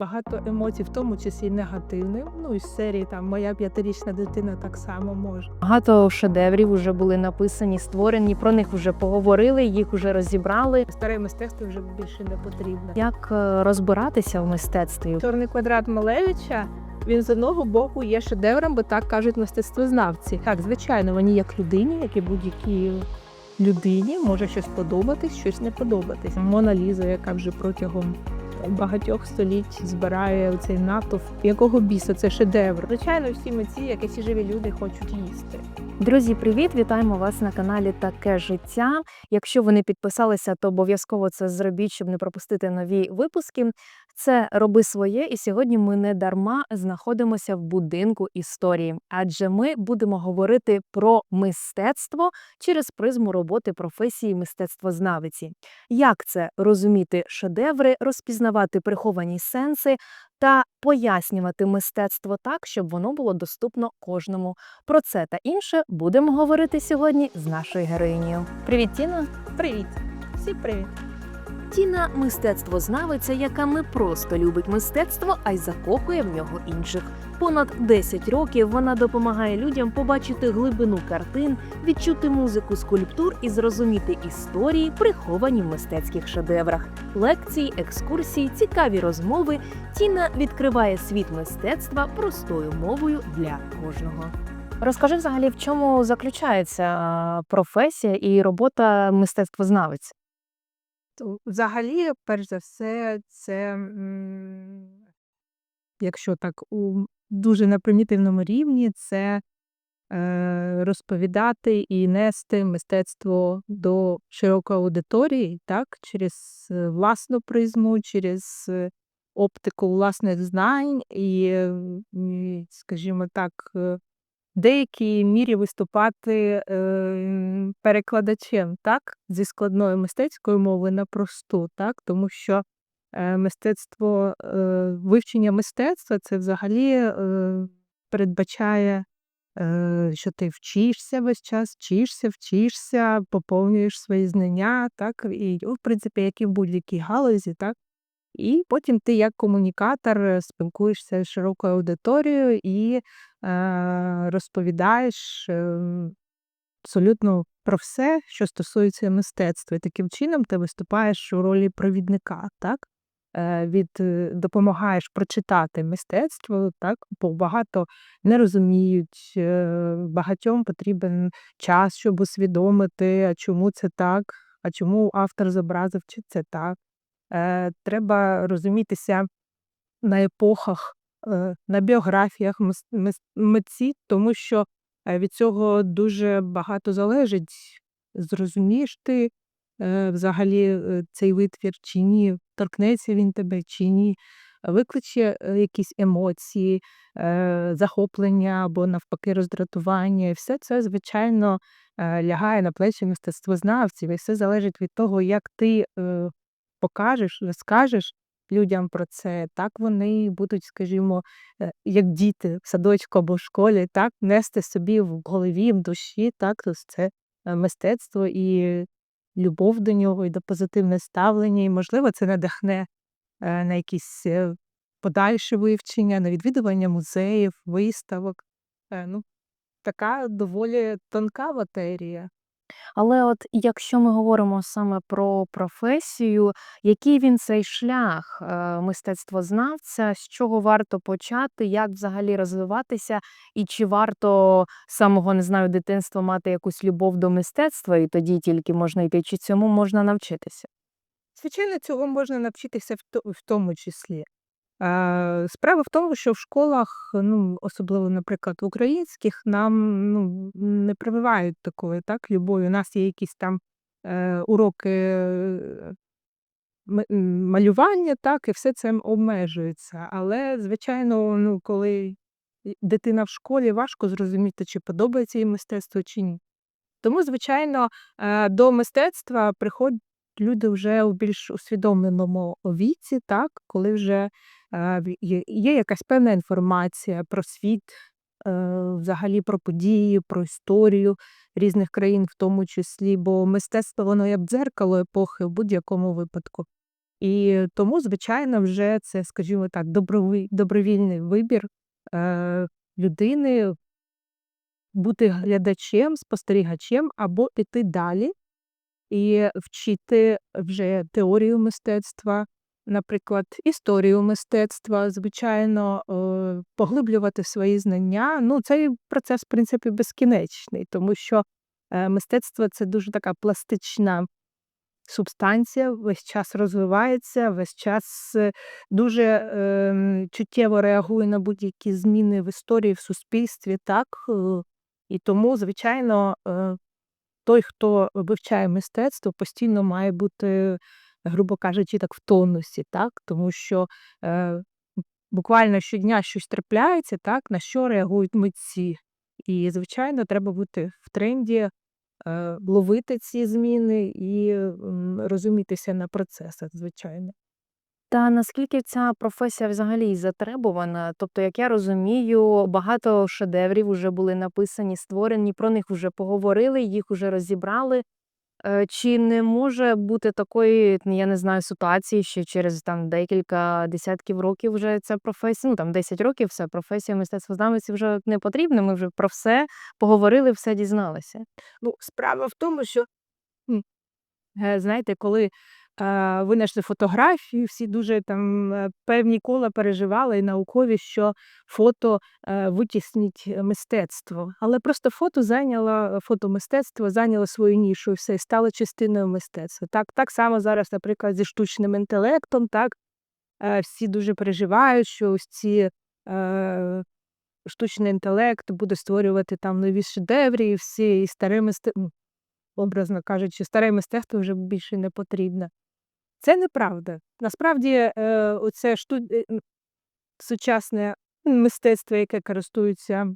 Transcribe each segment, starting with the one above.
багато емоцій, в тому числі й негативних. Ну, із серії там моя п'ятирічна дитина так само може. Багато шедеврів вже були написані, створені. Про них вже поговорили, їх вже розібрали. Старе мистецтво вже більше не потрібно. Як е, розбиратися в мистецтві? Чорний квадрат Малевича. Він з одного боку є шедевром, бо так кажуть мистецтвознавці. Так, звичайно, вони як людині, як і будь-якій людині, може щось подобатись, щось не подобатись. Мона Ліза, яка вже протягом багатьох століть збирає цей натовп. Якого біса це шедевр? Звичайно, всі митці, як і всі живі люди, хочуть їсти. Друзі, привіт! Вітаємо вас на каналі Таке життя. Якщо ви не підписалися, то обов'язково це зробіть, щоб не пропустити нові випуски. Це роби своє, і сьогодні ми не дарма знаходимося в будинку історії, адже ми будемо говорити про мистецтво через призму роботи професії мистецтвознавиці. Як це розуміти шедеври, розпізнавати приховані сенси та пояснювати мистецтво так, щоб воно було доступно кожному. Про це та інше будемо говорити сьогодні з нашою героїнею. Привіт, Тіна! Привіт! Всі привіт! Тіна мистецтвознавиця, яка не просто любить мистецтво, а й закохує в нього інших. Понад 10 років вона допомагає людям побачити глибину картин, відчути музику скульптур і зрозуміти історії, приховані в мистецьких шедеврах. Лекції, екскурсії, цікаві розмови. Тіна відкриває світ мистецтва простою мовою для кожного. Розкажи взагалі, в чому заключається професія і робота мистецтвознавиць? Взагалі, перш за все, це якщо так у дуже на примітивному рівні, це е, розповідати і нести мистецтво до широкої аудиторії, так, через е, власну призму, через е, оптику власних знань і, скажімо так, деякій мірі виступати е, перекладачем, так, зі складної мистецької мови на просту, так, тому що е, мистецтво, е, вивчення мистецтва це взагалі е, передбачає, е, що ти вчишся весь час, вчишся, вчишся, поповнюєш свої знання, так, і, в принципі, як і в будь-якій галузі, так. І потім ти як комунікатор е, спілкуєшся з широкою аудиторією і е, розповідаєш е, абсолютно про все, що стосується мистецтва. І таким чином ти виступаєш у ролі провідника, так? Е, від, е, допомагаєш прочитати мистецтво, так? бо багато не розуміють, багатьом потрібен час, щоб усвідомити, а чому це так, а чому автор зобразив, чи це так. Е, треба розумітися на епохах, е, на біографіях митців, тому що е, від цього дуже багато залежить. Зрозумієш ти взагалі цей витвір чи ні, торкнеться він тебе чи ні, викличе якісь емоції, захоплення або навпаки роздратування. Все це, звичайно, лягає на плечі мистецтвознавців, і все залежить від того, як ти покажеш, розкажеш людям про це, так вони будуть, скажімо, е, як діти в садочку або в школі, так, нести собі в голові, в душі, так, це е, мистецтво і любов до нього, і до позитивне ставлення. І, можливо, це надихне е, на якісь подальше вивчення, на відвідування музеїв, виставок. Ну, така доволі тонка матерія. Але от якщо ми говоримо саме про професію, який він цей шлях е, мистецтвознавця, з чого варто почати, як взагалі розвиватися, і чи варто самого не знаю дитинства мати якусь любов до мистецтва, і тоді тільки можна йти, чи цьому можна навчитися? Звичайно, цього можна навчитися в тому числі. Справа в тому, що в школах, ну, особливо, наприклад, українських, нам ну, не прививають такої так, любові. У нас є якісь там е, уроки е, малювання, так, і все це обмежується. Але, звичайно, ну, коли дитина в школі, важко зрозуміти, чи подобається їй мистецтво, чи ні. Тому, звичайно, е, до мистецтва приходять люди вже у більш усвідомленому віці, так, коли вже в- є, якась певна інформація про світ, е, взагалі про події, про історію різних країн, в тому числі, бо мистецтво воно як дзеркало епохи в будь-якому випадку. І тому, звичайно, вже це, скажімо так, добровільний вибір, е, людини бути глядачем, спостерігачем або піти далі і вчити вже теорію мистецтва, наприклад, історію мистецтва, звичайно, е, поглиблювати свої знання. Ну, цей процес, в принципі, безкінечний, тому що, е, мистецтво це дуже така пластична субстанція, весь час розвивається, весь час, е, дуже, ем, чуттєво реагує на будь-які зміни в історії, в суспільстві, так. І тому, звичайно, той, хто вивчає мистецтво, постійно має бути, грубо кажучи, так, в тонусі, так. Тому що, е, буквально щодня щось трапляється, так, на що реагують митці. І, звичайно, треба бути в тренді, е, ловити ці зміни і, розумітися на процесах, звичайно. Та наскільки ця професія взагалі затребувана? Тобто, як я розумію, багато шедеврів уже були написані, створені, про них вже поговорили, їх уже розібрали. Е, чи не може бути такої, я не знаю, ситуації, що через там декілька десятків років вже ця професія, ну там 10 років, все, професія мистецтвознавиці вже не потрібна, ми вже про все поговорили, все дізналися. Ну, справа в тому, що, е, знаєте, коли, винайшли фотографію, всі дуже там, е, певні кола переживали і наукові, що фото, е, витіснить мистецтво. Але просто фото зайняло фотомистецтво зайняло свою нішу і все, і стало частиною мистецтва. Так так само зараз, наприклад, зі штучним інтелектом, так, е, всі дуже переживають, що ось ці, штучний інтелект буде створювати там нові шедеври і всі, і старе мисте ну, образно кажучи, старе мистецтво вже більше не потрібне. Це неправда. Насправді, е, оце шту е, сучасне мистецтво, яке користується,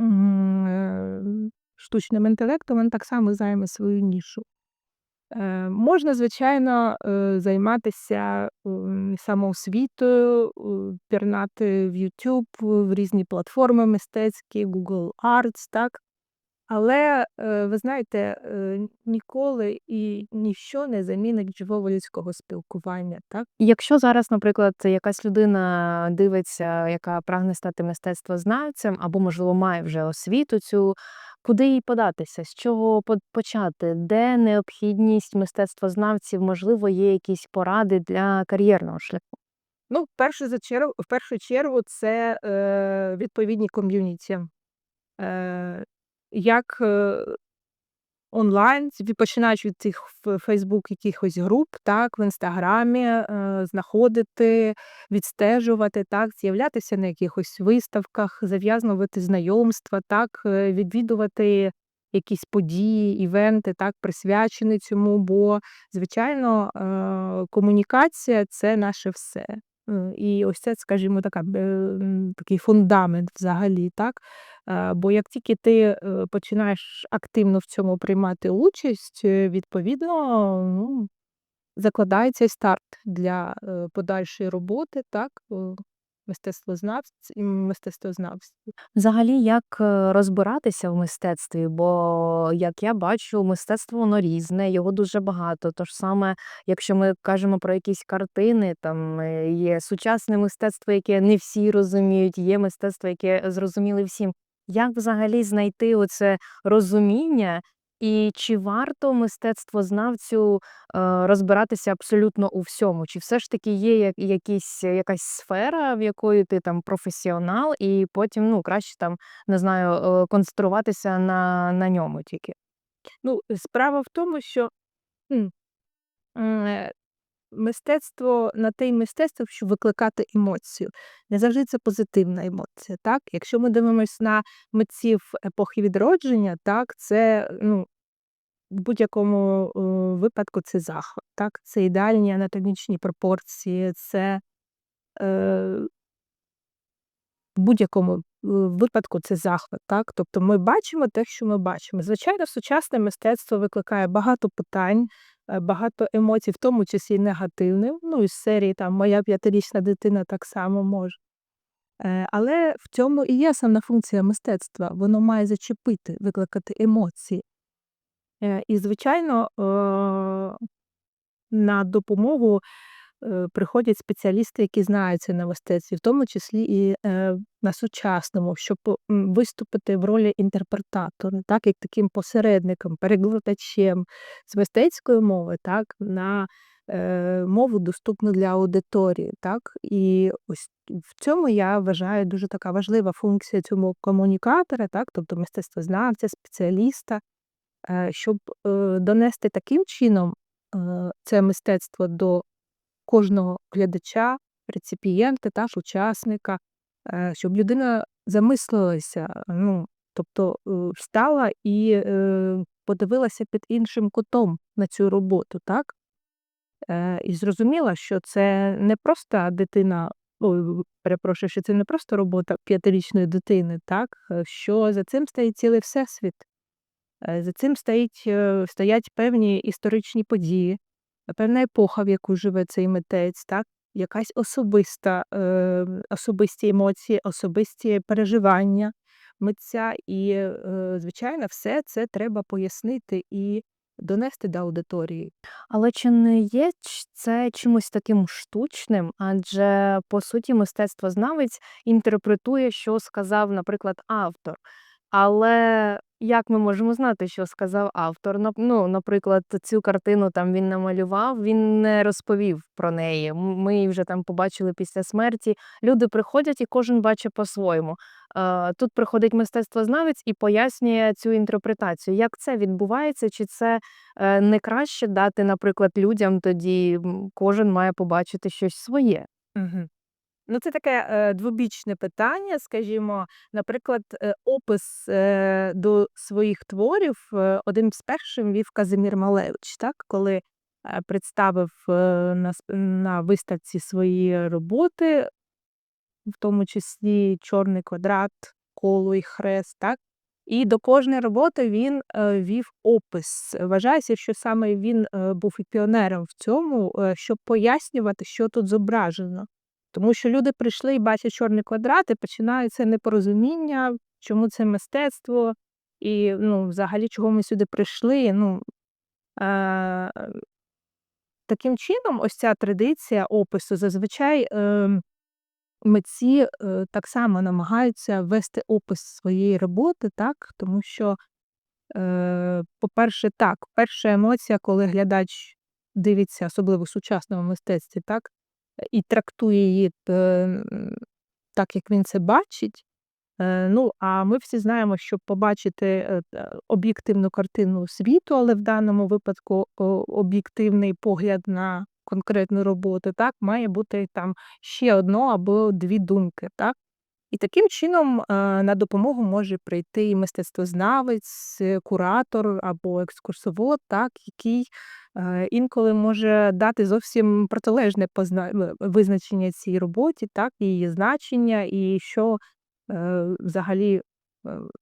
е, штучним інтелектом, воно так само займе свою нішу. Е, можна, звичайно, е, займатися, м, самоосвітою, е, пірнати в YouTube, в різні платформи мистецькі, Google Arts, так. Але, е, ви знаєте, е, ніколи і ніщо не замінить живого людського спілкування, так. Якщо зараз, наприклад, якась людина дивиться, яка прагне стати мистецтвознавцем або, можливо, має вже освіту цю, куди їй податися? З чого почати? Де необхідність мистецтвознавців? Можливо, є якісь поради для кар'єрного шляху? Ну, в першу за чергу в першу чергу це, е, відповідні ком'юніті. Е, як, е, онлайн, починаючи від цих Фейсбук якихось груп, так, в Інстаграмі, е, знаходити, відстежувати, так, з'являтися на якихось виставках, зав'язувати знайомства, так, е, відвідувати якісь події, івенти, так, присвячені цьому, бо, звичайно, комунікація це наше все. І ось це, скажімо, така такий фундамент взагалі, так. Е, бо як тільки ти, е, починаєш активно в цьому приймати участь, е, відповідно, ну, закладається старт для, подальшої роботи, так, мистецтвознавць мистецтвознавців. Взагалі, як, е, розбиратися в мистецтві? Бо, як я бачу, мистецтво воно різне, його дуже багато. То ж саме, якщо ми кажемо про якісь картини, там, е, є сучасне мистецтво, яке не всі розуміють, є мистецтво, яке зрозуміле всім. Як взагалі знайти оце розуміння, і чи варто мистецтвознавцю, е, розбиратися абсолютно у всьому? Чи все ж таки є як якісь якась сфера, в якої ти там професіонал, і потім, ну, краще там, не знаю, е, концентруватися на на ньому тільки? Ну, справа в тому, що, е, мистецтво на те й мистецтво, щоб викликати емоцію. Не завжди це позитивна емоція, так. Якщо ми дивимось на митців епохи відродження, так, це, ну, в будь-якому, е, випадку це захват, так. Це ідеальні анатомічні пропорції, це, е в будь-якому, випадку це захват, так. Тобто ми бачимо те, що ми бачимо. Звичайно, сучасне мистецтво викликає багато питань, е, багато емоцій, в тому числі негативних. Ну, із серії там "Моя п'ятирічна дитина так само може". Е, але в цьому і є основна функція мистецтва. Воно має зачепити, викликати емоції. Е, і звичайно, на допомогу, приходять спеціалісти, які знаються на мистецтві, в тому числі і, на сучасному, щоб, виступити в ролі інтерпретатора, так, як таким посередником, перекладачем з мистецької мови, так, на, е, мову, доступну для аудиторії, так. І ось в цьому, я вважаю, дуже така важлива функція цього комунікатора, так, тобто мистецтвознавця, спеціаліста, щоб, донести таким чином, це мистецтво до кожного глядача, реципієнта, так, учасника, е, щоб людина замислилася, ну, тобто, е, встала і, е, подивилася під іншим кутом на цю роботу, так. І зрозуміла, що це не просто дитина ой, перепрошую, що це не просто робота п'ятирічної дитини, так, що за цим стоїть цілий всесвіт. За цим стоїть, стоять певні історичні події, певна епоха, в яку живе цей митець, так, якась особиста, е, особисті емоції, особисті переживання митця. І, е, звичайно, все це треба пояснити і донести до аудиторії. Але чи не є це чимось таким штучним? Адже, по суті, мистецтвознавець інтерпретує, що сказав, наприклад, автор. Але як ми можемо знати, що сказав автор? Нап ну, наприклад, цю картину там він намалював, він не розповів про неї. Ми її вже там побачили після смерті. Люди приходять і кожен бачить по-своєму. Е, тут приходить мистецтвознавець і пояснює цю інтерпретацію. Як це відбувається? Чи це, е, не краще дати, наприклад, людям тоді, кожен має побачити щось своє? Мгм. Ну, це таке, е, двобічне питання, скажімо. Наприклад, е, опис, е, до своїх творів, е, один з першим вів Казимір Малевич, так, коли, е, представив, е, на на виставці свої роботи, в тому числі "Чорний квадрат", "Коло" і "Хрест", так. І до кожної роботи він, е, вів опис. Вважається, що саме він, е, був і піонером в цьому, е, щоб пояснювати, що тут зображено. Тому що люди прийшли і бачать "Чорний квадрат", і починаються непорозуміння, чому це мистецтво і, ну, взагалі, чого ми сюди прийшли. Ну, е, таким чином, ось ця традиція опису зазвичай, ем, митці, е, так само намагаються ввести опис своєї роботи, так, тому що, е, по-перше, так, перша емоція, коли глядач дивиться, особливо в сучасному мистецтві, так, і трактує її, так, як він це бачить. Е, ну, а ми всі знаємо, щоб побачити, е, об'єктивну картину світу, але в даному випадку об'єктивний погляд на конкретну роботу, так, має бути там ще одно або дві думки, так. І таким чином, е, на допомогу може прийти і мистецтвознавець, е, куратор або екскурсовод, так, який, е, інколи може дати зовсім протилежне визначення цій роботі, так, її значення і що, взагалі,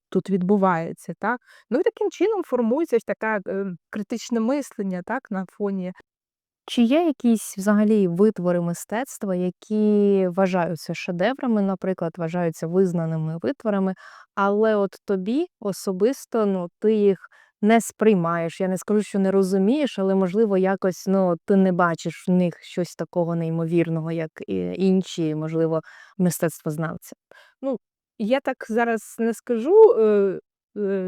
тут відбувається, так. Ну і таким чином формується ось така, е, критичне мислення, так, на фоні Чи є якісь взагалі витвори мистецтва, які вважаються шедеврами, наприклад, вважаються визнаними витворами, але от тобі особисто, ну, ти їх не сприймаєш? Я не скажу, що не розумієш, але, можливо, якось, ну, ти не бачиш в них щось такого неймовірного, як інші, можливо, мистецтвознавці? Ну, я так зараз не скажу, е, е,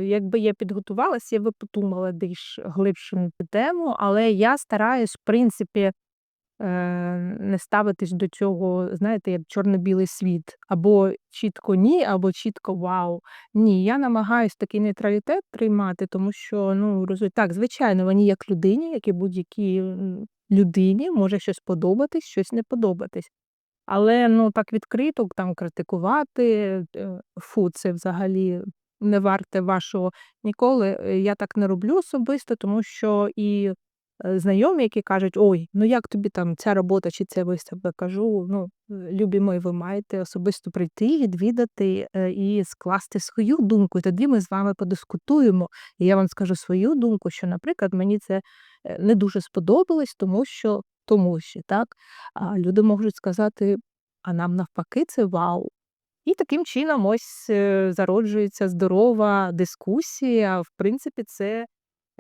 якби я підготувалась, я би подумала більш глибше на цю тему, але я стараюсь, в принципі, е, не ставитись до цього, знаєте, як чорно-білий світ. Або чітко ні, або чітко вау. Ні, я намагаюсь такий нейтралітет тримати, тому що, ну, так, звичайно, мені як людині, як і будь-якій, людині може щось подобатись, щось не подобатись. Але, ну, так відкрито там критикувати, е, фу, це взагалі не варте вашого ніколи. Е, я так не роблю особисто, тому що і, е, знайомі, які кажуть: "Ой, ну як тобі там ця робота чи ця виставка?" Кажу: "Ну, е, любі мої, ви маєте особисто прийти, відвідати, і скласти свою думку, і тоді ми з вами подискутуємо. І я вам скажу свою думку, що, наприклад, мені це, не дуже сподобалось, тому що тому що, так. А люди можуть сказати: "А нам навпаки це вау". І таким чином ось, е, зароджується здорова дискусія. В принципі, це,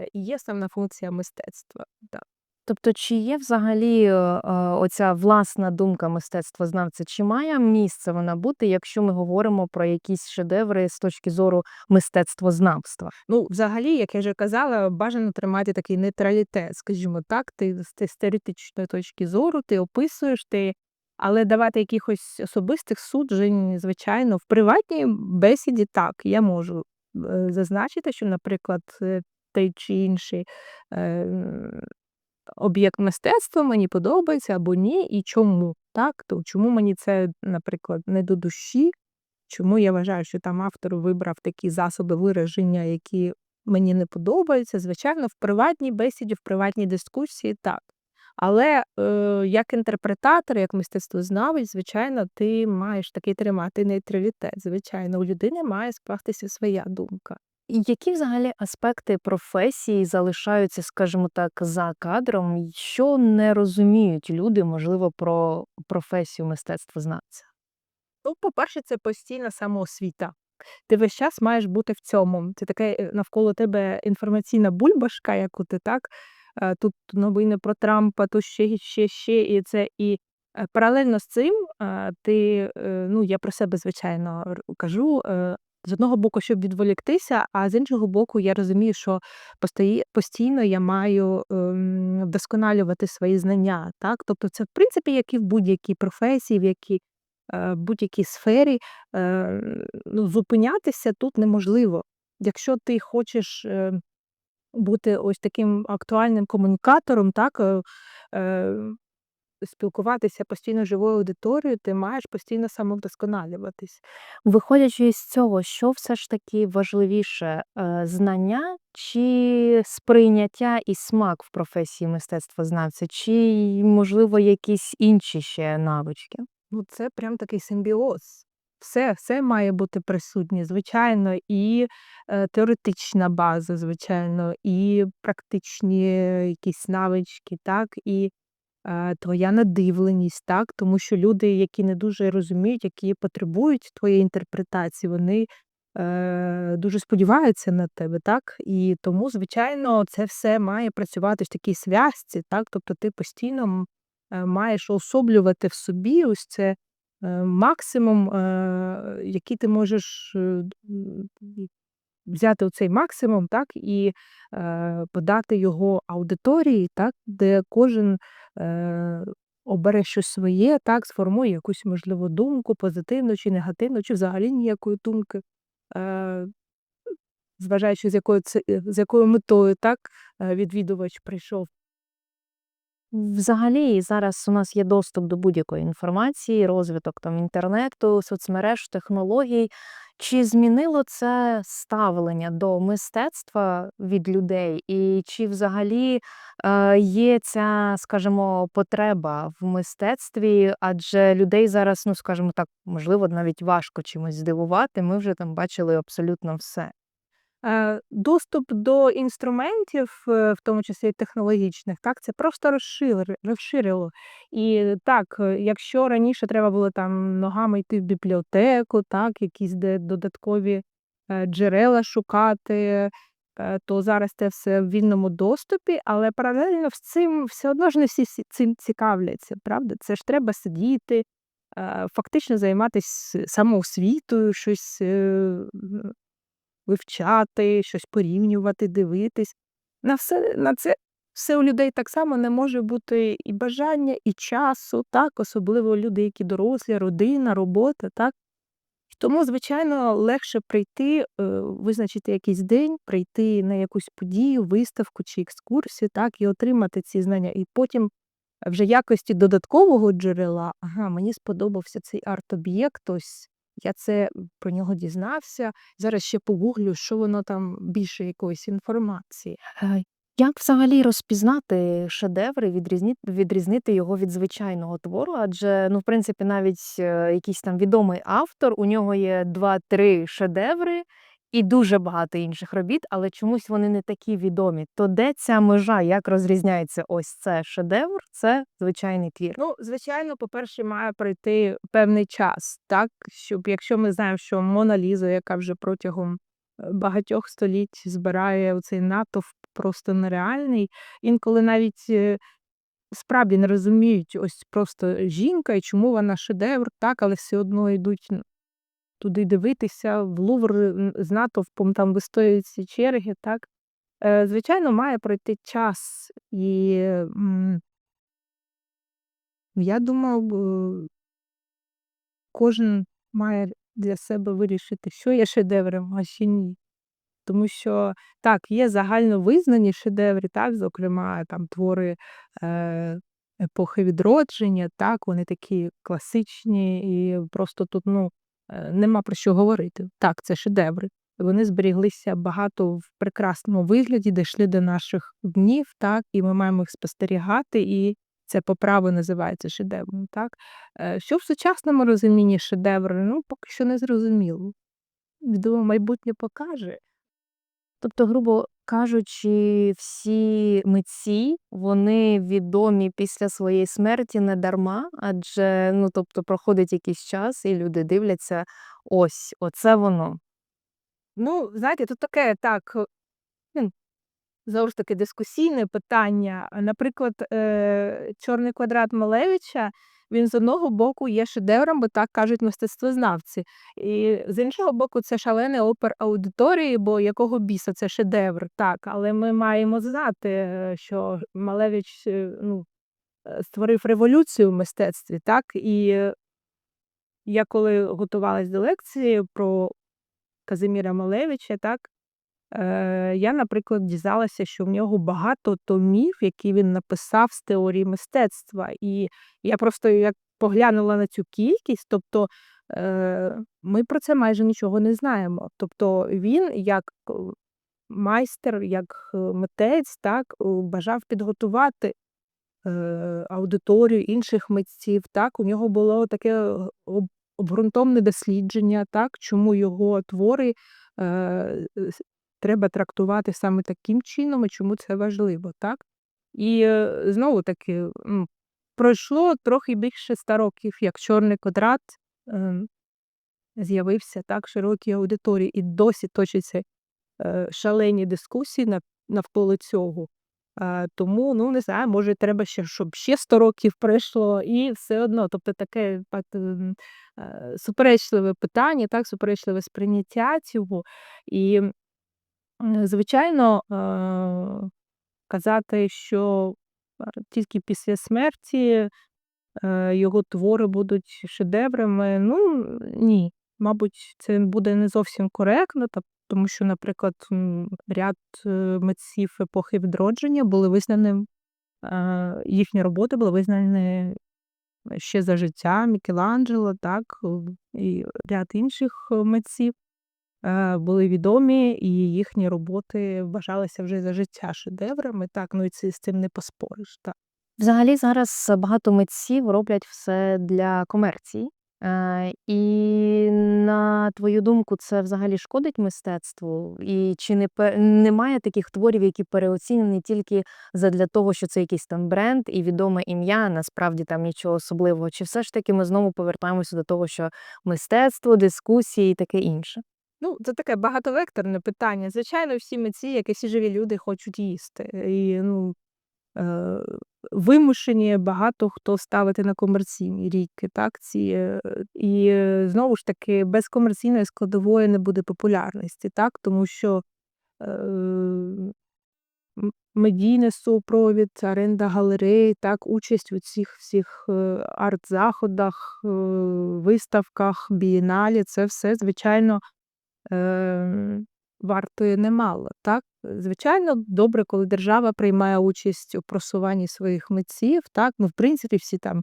е, і є основна функція мистецтва, так. Тобто, чи є взагалі е, е, оця власна думка мистецтвознавця, чи має місце вона бути, якщо ми говоримо про якісь шедеври з точки зору мистецтвознавства? Ну, взагалі, як я вже казала, бажано тримати такий нейтралітет, скажімо так. Ти з теоретичної точки зору, ти описуєш, ти, але давати якихось особистих суджень, звичайно, в приватній бесіді так, я можу е, зазначити, що, наприклад, е, той чи інший е, об'єкт мистецтва мені подобається або ні, і чому. Так? То чому мені це, наприклад, не до душі, чому я вважаю, що там автор вибрав такі засоби вираження, які мені не подобаються. Звичайно, в приватній бесіді, в приватній дискусії так. Але е, як інтерпретатор, як мистецтвознавець, звичайно, ти маєш такий тримати нейтралітет. Звичайно, у людини має скластися своя думка. Які взагалі аспекти професії залишаються, скажімо так, за кадром, що не розуміють люди, можливо, про професію мистецтвознавця? Ну, по-перше, це постійна самоосвіта. Ти весь час маєш бути в цьому. Це таке е, навколо тебе інформаційна бульбашка, яку ти так. Е, Тут новини про Трампа, то ще, ще, ще, і це. І е, паралельно з цим е, ти, ну я про себе, звичайно, кажу. З одного боку, щоб відволіктися, а з іншого боку, я розумію, що постійно я маю ем, вдосконалювати свої знання. Так? Тобто, це в принципі як і в будь-якій професії, в якій будь-якій сфері, ну, зупинятися тут неможливо. Якщо ти хочеш е, бути ось таким актуальним комунікатором, так, е, е, спілкуватися постійно з живою аудиторією, ти маєш постійно самовдосконалюватись. Виходячи із цього, що все ж таки важливіше, е, знання чи сприйняття і смак в професії мистецтвознавця, чи, можливо, якісь інші ще навички? Ну, це прям такий симбіоз. Все, все має бути присутнє, звичайно, і е, теоретична база, звичайно, і практичні якісь навички, так, і е, твоя надивленість, так, тому що люди, які не дуже розуміють, які потребують твоєї інтерпретації, вони е, дуже сподіваються на тебе, так, і тому, звичайно, це все має працювати в такій зв'язці, так, тобто ти постійно е, маєш уособлювати в собі ось це максимум, е, який ти можеш е, взяти оцей максимум, так, і е, подати його аудиторії, так, де кожен е, обере щось своє, так, сформує якусь, можливо, думку, позитивну чи негативну, чи взагалі ніякої думки. Е, зважаючи, з якою, це, з якою метою так, е, відвідувач прийшов. Взагалі, зараз у нас є доступ до будь-якої інформації, розвиток там інтернету, соцмереж, технологій. Чи змінило це ставлення до мистецтва від людей? І чи взагалі е, є ця, скажімо, потреба в мистецтві? Адже людей зараз, ну скажімо так, можливо, навіть важко чимось здивувати. Ми вже там бачили абсолютно все. Е, Доступ до інструментів, е, в тому числі технологічних, так, це просто розшири- розширило. І так, е, якщо раніше треба було там ногами йти в бібліотеку, так, якісь додаткові джерела шукати, то зараз це все в вільному доступі, але паралельно з цим все одно ж не всі цим цікавляться, правда? Це ж треба сидіти, фактично займатися самоосвітою, щось. Вивчати, щось порівнювати, дивитись. На все на це все у людей так само не може бути і бажання, і часу, так, особливо люди, які дорослі, родина, робота, так. Тому, звичайно, легше прийти, е, визначити якийсь день, прийти на якусь подію, виставку чи екскурсію, так, і отримати ці знання. І потім вже якості додаткового джерела, ага, мені сподобався цей арт-об'єкт, ось я це про нього дізнався. Зараз ще погуглю, що воно там більше якоїсь інформації. Е, Як взагалі розпізнати шедевр і відрізнити його від звичайного твору? Адже, ну, в принципі, навіть е, якийсь там відомий автор, у нього є два-три шедеври і дуже багато інших робіт, але чомусь вони не такі відомі. То де ця межа? Як розрізняється ось це шедевр? Це звичайний твір. Ну, звичайно, по-перше, має пройти певний час, так, щоб якщо ми знаємо, що Мона Ліза, яка вже протягом е, багатьох століть збирає оцей натовп просто нереальний, інколи навіть е, справді не розуміють ось просто жінка і чому вона шедевр, так, але все одно йдуть туди дивитися, в Лувр, з натовпом там вистоюють черги, так. Е, звичайно, має пройти час і, я думаю, кожен має для себе вирішити, що є шедевром, а що ні. Тому що, так, є загальновизнані шедеври, так, зокрема, там твори, е, епохи відродження, так, вони такі класичні і просто тут, ну, нема про що говорити. Так, це шедеври. Вони зберіглися багато в прекрасному вигляді, дійшли до наших днів, так, і ми маємо їх спостерігати, і це по праву називається шедевром, так. Е, що в сучасному розумінні шедевр, ну, поки що не зрозуміло. Думаю, майбутнє покаже. Тобто, грубо кажучи, всі митці, вони відомі після своєї смерті не дарма, адже, ну, тобто, проходить якийсь час, і люди дивляться: ось, оце воно. Ну, знаєте, тут таке, так, знову ж таки, дискусійне питання. Наприклад, е, "Чорний квадрат" Малевича, він з одного боку є шедевром, бо так кажуть мистецтвознавці. І з іншого боку, це шалений опір аудиторії, бо якого біса це шедевр, так. Але ми маємо знати, е, що Малевич, е, ну, е, створив революцію в мистецтві, так. І я коли готувалась до лекції про Казиміра Малевича, так, е, я, наприклад, дізналася, що в нього багато томів, які він написав з теорії мистецтва. І я просто як поглянула на цю кількість, тобто, е, ми про це майже нічого не знаємо. Тобто він як майстер, як митець, так, бажав підготувати, е, аудиторію інших митців, так. У нього було таке об обґрунтоване дослідження, так, чому його твори, е, треба трактувати саме таким чином і чому це важливо, так. І, е, знову таки, пройшло трохи більше 100 років, як "Чорний квадрат", ем, з'явився, так, широкій аудиторії, і досі точаться, е, шалені дискусії нав навколо цього. Е, тому, ну, не знаю, може, треба ще, щоб ще 100 років пройшло, і все одно, тобто таке е, суперечливе питання, так, суперечливе сприйняття цього. І, звичайно, казати, що, тільки після смерті, е, його твори будуть шедеврами, ну, ні. Мабуть, це буде не зовсім коректно, тому що, наприклад, ряд, е, митців епохи відродження були визнаним е, їхні роботи були визнані ще за життя Мікеланджело, так, і ряд інших митців, були відомі, і їхні роботи вважалися вже за життя шедеврами, так, ну, і це з цим не поспориш, так. Взагалі зараз багато митців роблять все для комерції. Е, і на твою думку, це взагалі шкодить мистецтву? І чи не немає таких творів, які переоцінені тільки задля того, що це якийсь там бренд і відоме ім'я, насправді там нічого особливого? Чи все ж таки ми знову повертаємося до того, що мистецтво, дискусії і таке інше? Ну, це таке багатовекторне питання. Звичайно, всі митці, як і всі живі люди, хочуть їсти. І, ну, е, вимушені багато хто ставити на комерційні рійки, так, ці, е, і знову ж таки, без комерційної складової не буде популярності, так, тому що, е, медійний супровід, оренда галерей, так, участь у цих всіх, е, арт-заходах, е, виставках, бієнале- це все, звичайно, е, вартує немало, так. Звичайно, добре, коли держава приймає участь у просуванні своїх митців, так. Ну, в принципі, всі там,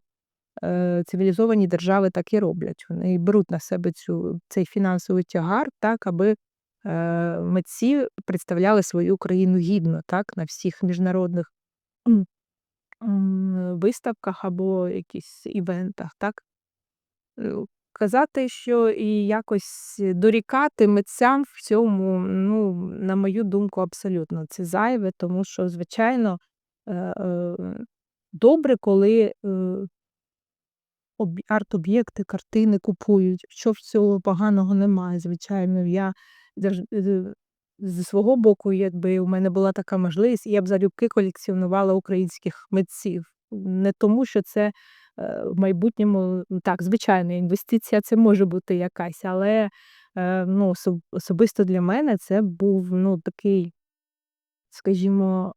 е, цивілізовані держави так і роблять. Вони беруть на себе цю цей фінансовий тягар, так, аби, е, митці представляли свою країну гідно, так, на всіх міжнародних, виставках або якісь івентах, так. Е, казати, що і якось дорікати митцям в цьому, ну, на мою думку, абсолютно це зайве, тому що, звичайно, е, е, добре, коли, е арт-об'єкти, картини купують. Що в цього поганого немає, звичайно. Я зі свого боку, якби у мене була така можливість, я б залюбки колекціонувала українських митців. Не тому, що це е, в майбутньому так, звичайно, інвестиція це може бути якась, але е, ну, особисто для мене це був ну, такий, скажімо,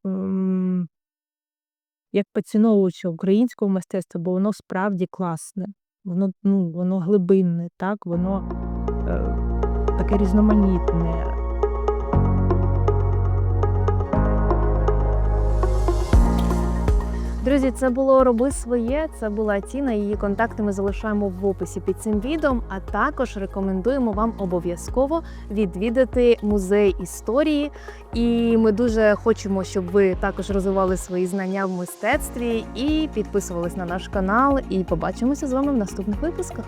як поціновувача українського мистецтва, бо воно справді класне, воно, ну, воно глибинне, так, воно е, таке різноманітне. Друзі, це було роби своє. Це була Тіна. Її контакти ми залишаємо в описі під цим відео. А також рекомендуємо вам обов'язково відвідати музей історії. І ми дуже хочемо, щоб ви також розвивали свої знання в мистецтві і підписувались на наш канал. І побачимося з вами в наступних випусках.